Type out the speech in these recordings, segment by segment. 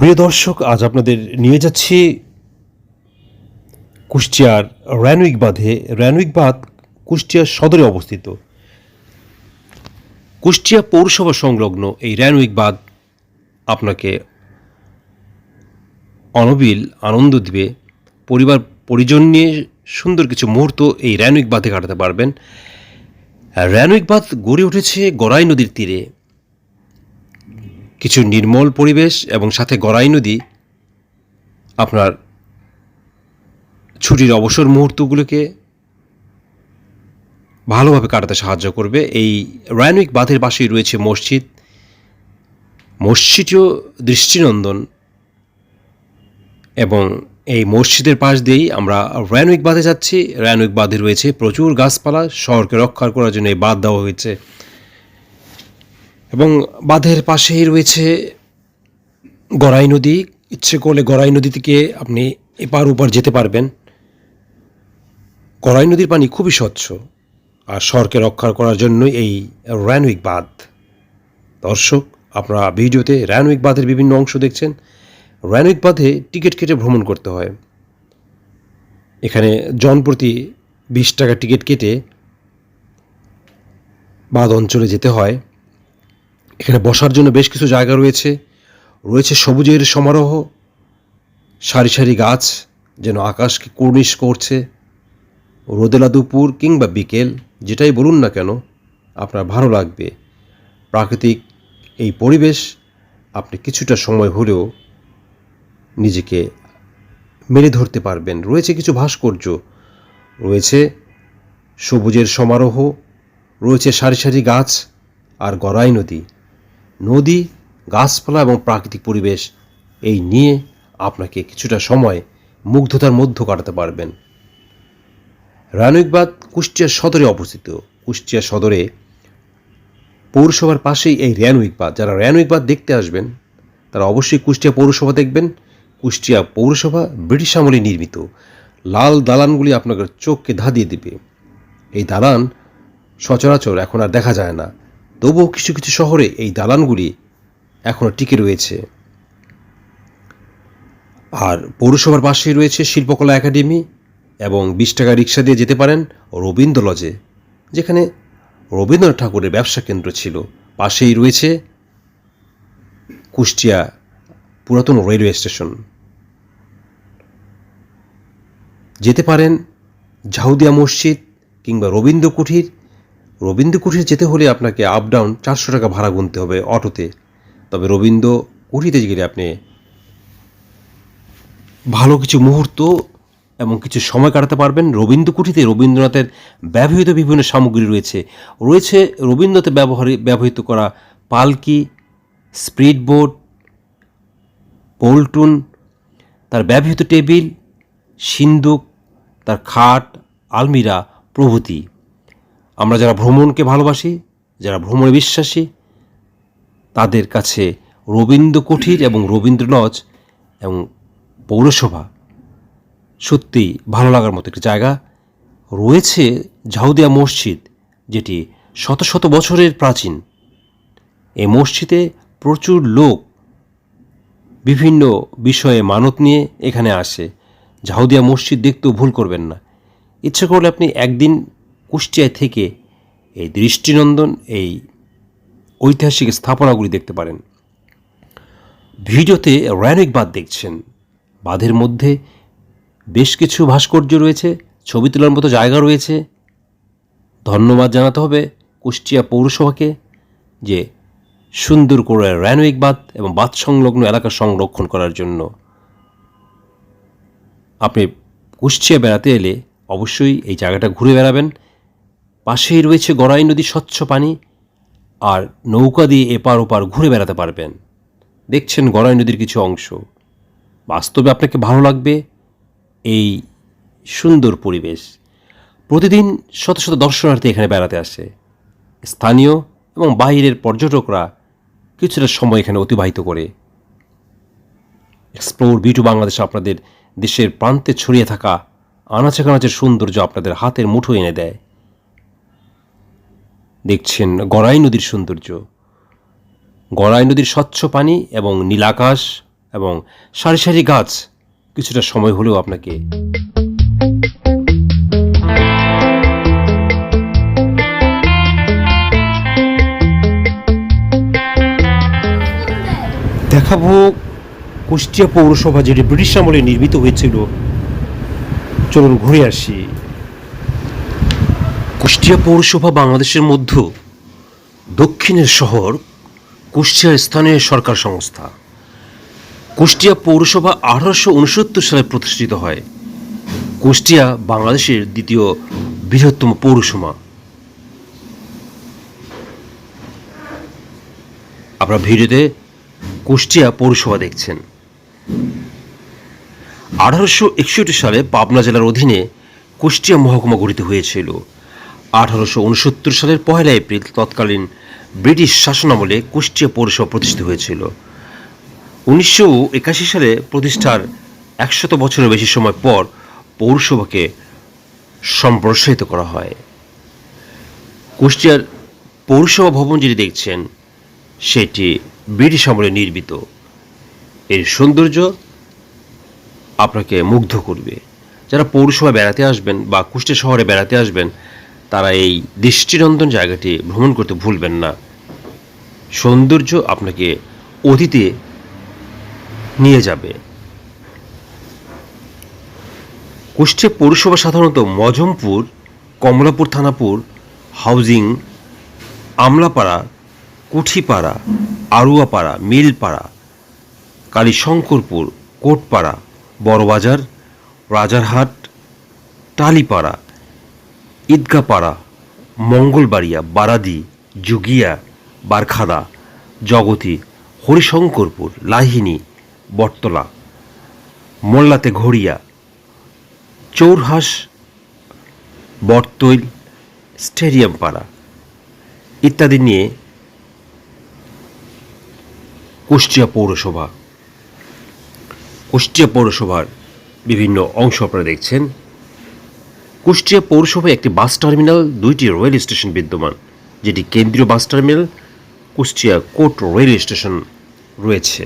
প্রিয় দর্শক, আজ আপনাদের নিয়ে যাচ্ছি কুষ্টিয়ার র্যানউইক বাঁধে। র্যানউইক বাঁধ কুষ্টিয়ার সদরে অবস্থিত। কুষ্টিয়া পৌরসভা সংলগ্ন এই র্যানউইক বাঁধ আপনাকে অনবিল আনন্দ দিবে। পরিবার, পরিজন নিয়ে সুন্দর কিছু মুহূর্ত এই র্যানউইক বাঁধে কাটাতে পারবেন। র্যানউইক বাঁধ গড়ে উঠেছে গড়াই নদীর তীরে। কিছু নির্মল পরিবেশ এবং সাথে গড়াই নদী আপনার ছুটির অবসর মুহূর্তগুলোকে ভালোভাবে কাটাতে সাহায্য করবে। এই রায়নিক বাঁধের পাশেই রয়েছে মসজিদ। মসজিদও দৃষ্টিনন্দন। এবং এই মসজিদের পাশ দিয়েই আমরা রায়নিক বাঁধে যাচ্ছি। রায়নিক বাঁধে রয়েছে প্রচুর গাছপালা। শহরকে রক্ষা করার জন্য এই বাঁধ দেওয়া হয়েছে। এবং বাঁধের পাশেই রয়েছে গড়াই নদী। ইচ্ছে করলে গড়াই নদী থেকে আপনি এপার ওপার যেতে পারবেন। গড়াই নদীর পানি খুবই স্বচ্ছ আর শহরকে রক্ষা করার জন্যই এই র্যানউইক বাঁধ। দর্শক, আপনারা ভিডিওতে র্যানউইক বাঁধের বিভিন্ন অংশ দেখছেন। র্যানউইক বাঁধে টিকিট কেটে ভ্রমণ করতে হয়। এখানে জনপ্রতি বিশ টাকা টিকিট কেটে বাঁধ অঞ্চলে যেতে হয়। এখানে বসার জন্য বেশ কিছু জায়গা রয়েছে। রয়েছে সবুজের সমারোহ, সারি সারি গাছ, যেন আকাশকে কর্নিশ করছে। রোদেলা দুপুর কিংবা বিকেল, যেটাই বলুন না কেন, আপনার ভালো লাগবে। প্রাকৃতিক এই পরিবেশ, আপনি কিছুটা সময় হলেও নিজেকে মেলে ধরতে পারবেন। রয়েছে কিছু ভাস্কর্য, রয়েছে সবুজের সমারোহ, রয়েছে সারি সারি গাছ আর গড়াই নদী। নদী, গাছপালা এবং প্রাকৃতিক পরিবেশ, এই নিয়ে আপনাকে কিছুটা সময় মুগ্ধতার মধ্য কাটাতে পারবেন। রানুইকবাদ কুষ্টিয়া সদরে অবস্থিত। কুষ্টিয়া সদরে পৌরসভার পাশেই এই র্যানুইকবাদ যারা র্যানুইকবাদ দেখতে আসবেন, তারা অবশ্যই কুষ্টিয়া পৌরসভা দেখবেন। কুষ্টিয়া পৌরসভা ব্রিটিশ আমলে নির্মিত। লাল দালানগুলি আপনাকে চোখকে ধাঁধিয়ে দেবে। এই দালান সচরাচর এখন আর দেখা যায় না। তবুও কিছু কিছু শহরে এই দালানগুলি এখনও টিকে রয়েছে। আর পৌরসভার পাশেই রয়েছে শিল্পকলা একাডেমি এবং বিশ টাকা রিক্সা দিয়ে যেতে পারেন রবীন্দ্র লজে, যেখানে রবীন্দ্রনাথ ঠাকুরের ব্যবসা কেন্দ্র ছিল। পাশেই রয়েছে কুষ্টিয়া পুরাতন রেলওয়ে স্টেশন। যেতে পারেন ঝাউদিয়া মসজিদ কিংবা রবীন্দ্র কুঠির রবীন্দ্র কুঠির যেতে হলে আপনাকে আপ ডাউন চারশো টাকা ভাড়া গুনতে হবে অটোতে। তবে রবীন্দ্র কুঠিতে গেলে আপনি ভালো কিছু মুহূর্ত এবং কিছু সময় কাটাতে পারবেন। রবীন্দ্র কুঠিতে রবীন্দ্রনাথের ব্যবহৃত বিভিন্ন সামগ্রী রয়েছে। রয়েছে রবীন্দ্রনাথের ব্যবহারে ব্যবহৃত করা পালকি স্পিড বোর্ড পল্টুন তার ব্যবহৃত টেবিল, সিন্দুক, তার খাট, আলমিরা প্রভৃতি। আমরা যারা ভ্রমণকে ভালোবাসি, যারা ভ্রমণে বিশ্বাসী, তাদের কাছে রবীন্দ্র কুঠির এবং রবীন্দ্র লজ এবং পৌরসভা সত্যি ভালো লাগার মতো একটি জায়গা। রয়েছে ঝাউদিয়া মসজিদ, যেটি শত শত বছরের প্রাচীন। এই মসজিদে প্রচুর লোক বিভিন্ন বিষয়ে মানত নিয়ে এখানে আসে। ঝাউদিয়া মসজিদ দেখতেও ভুল করবেন না। ইচ্ছে করলে আপনি একদিন কুষ্টিয়ায় থেকে এই দৃষ্টিনন্দন, এই ঐতিহাসিক স্থাপনাগুলি দেখতে পারেন। ভিডিওতে র্যানিক বাঁধ দেখছেন। বাঁধের মধ্যে বেশ কিছু ভাস্কর্য রয়েছে, ছবি তোলার মতো জায়গা রয়েছে। ধন্যবাদ জানাতে হবে কুষ্টিয়া পৌরসভাকে যে সুন্দর করে র্যানউইক বাঁধ এবং বাঁধ সংলগ্ন এলাকা সংরক্ষণ করার জন্য। আপনি কুষ্টিয়া বেড়াতে এলে অবশ্যই এই জায়গাটা ঘুরে বেড়াবেন। পাশেই রয়েছে গড়াই নদী স্বচ্ছ পানি আর নৌকা দিয়ে এপার ওপার ঘুরে বেড়াতে পারবেন। দেখছেন গড়াই নদীর কিছু অংশ। বাস্তবে আপনাকে ভালো লাগবে এই সুন্দর পরিবেশ। প্রতিদিন শত শত দর্শনার্থী এখানে বেড়াতে আসে। স্থানীয় এবং বাইরের পর্যটকরা কিছুটা সময় এখানে অতিবাহিত করে। এক্সপ্লোর বিটু বাংলাদেশ আপনাদের দেশের প্রান্তে ছড়িয়ে থাকা আনাচে কানাচের সৌন্দর্য আপনাদের হাতের মুঠো এনে দেয়। দেখছেন গড়াই নদীর সৌন্দর্য। গড়াই নদীর স্বচ্ছ পানি এবং নীলাকাশ এবং সারি সারি গাছ কিছুটা সময় হলেও আপনাকে দেখাবো কুষ্টিয়া পৌরসভা, যেটি ব্রিটিশ আমলে নির্মিত হয়েছিল। চলুন ঘুরে আসি। কুষ্টিয়া পৌরসভা বাংলাদেশের মধ্য, দক্ষিণের শহর, কুষ্টিয়া স্থানীয় সরকার সংস্থা। কুষ্টিয়া পৌরসভা আঠারোশো উনসত্তর সালে প্রতিষ্ঠিত হয়। কুষ্টিয়া বাংলাদেশের দ্বিতীয় বৃহত্তম পৌরসভা। আপনারা ভিডিওতে কুষ্টিয়া পৌরসভা দেখছেন। আঠারোশো একষট্টি সালে পাবনা জেলার অধীনে কুষ্টিয়া মহকুমা গঠিত হয়েছিল। আঠারোশো উনসত্তর সালের পয়লা এপ্রিল তৎকালীন ব্রিটিশ শাসনামলে কুষ্টিয়া পৌরসভা প্রতিষ্ঠিত হয়েছিল। উনিশশো একাশি সালে প্রতিষ্ঠার একশত বছরের বেশি সময় পর পৌরসভাকে সম্প্রসারিত করা হয়। কুষ্টিয়ার পৌরসভা ভবন যেটি দেখছেন, সেটি ব্রিটিশ আমলে নির্মিত। এর সৌন্দর্য আপনাকে মুগ্ধ করবে। যারা পৌরসভায় বেড়াতে আসবেন বা কুষ্টিয়া শহরে বেড়াতে আসবেন তারা এই দৃষ্টিনন্দন জায়গাটি ভ্রমণ করতে ভুলবেন না। সৌন্দর্য আপনাকে অতীতে নিয়ে যাবে। কুষ্টিয়া পৌরসভা সাধারণত মজমপুর, কমলাপুর থানাপুর, হাউজিং, আমলাপাড়া, কুঠিপাড়া আরুয়াপাড়া মিলপাড়া, কালীশঙ্করপুর, কোটপাড়া, বড়বাজার, রাজারহাট, টালিপাড়া ঈদগাপাড়া, মঙ্গলবাড়িয়া, বারাদি, জুগিয়া, বারখাদা, জগতী, হরিশঙ্করপুর, লাহিনী, বটতলা, মোল্লাতে ঘড়িয়া, চৌরহাস, বটতৈল স্টেডিয়াম পাড়া ইত্যাদি নিয়ে কুষ্টিয়া পৌরসভা। কুষ্টিয়া পৌরসভার বিভিন্ন অংশ আপনারা দেখছেন। কুষ্টিয়া পৌরসভায় একটি বাস টার্মিনাল, দুইটি রেল স্টেশন বিদ্যমান, যেটি কেন্দ্রীয় bus terminal, Kushtia court rail station রয়েছে।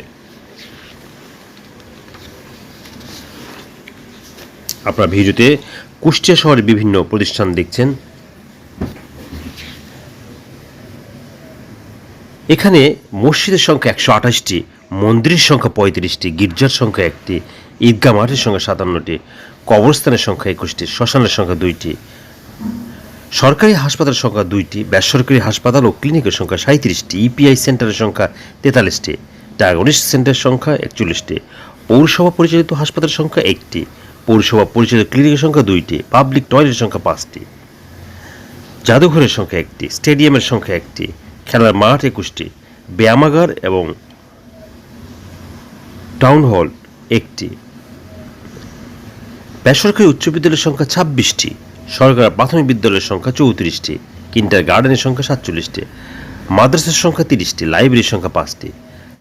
আপনার ভিডিওতে কুষ্টিয়া শহরের বিভিন্ন প্রতিষ্ঠান দেখছেন। এখানে মসজিদের সংখ্যা একশো আঠাশটি, মন্দিরের সংখ্যা পঁয়ত্রিশটি, গির্জার সংখ্যা একটি, ঈদগাহ মাঠের সংখ্যা সাতান্নটি কবরস্থানের সংখ্যা একুশটি, শ্মশানের সংখ্যা দুইটি, সরকারি হাসপাতালের সংখ্যা দুইটি, বেসরকারি হাসপাতাল ও ক্লিনিকের সংখ্যা সাঁত্রিশটি ইপিআই সেন্টারের সংখ্যা তেতাল্লিশটি ডায়াগনিস্ট সেন্টারের সংখ্যা একচল্লিশটি, পৌরসভা পরিচালিত হাসপাতালের সংখ্যা একটি, পৌরসভা পরিচালিত ক্লিনিকের সংখ্যা দুইটি, পাবলিক টয়লেটের সংখ্যা পাঁচটি, জাদুঘরের সংখ্যা একটি, স্টেডিয়ামের সংখ্যা একটি, খেলার মাঠ একুশটি, ব্যায়ামাগার এবং টাউন হল একটি। বেসরকারি উচ্চ বিদ্যালয়ের সংখ্যা ছাব্বিশটি, সরকার প্রাথমিক বিদ্যালয়ের সংখ্যা চৌত্রিশটি কিন্টার গার্ডেনের সংখ্যা সাতচল্লিশটি, মাদ্রাসার সংখ্যা তিরিশটি, লাইব্রেরির সংখ্যা পাঁচটি।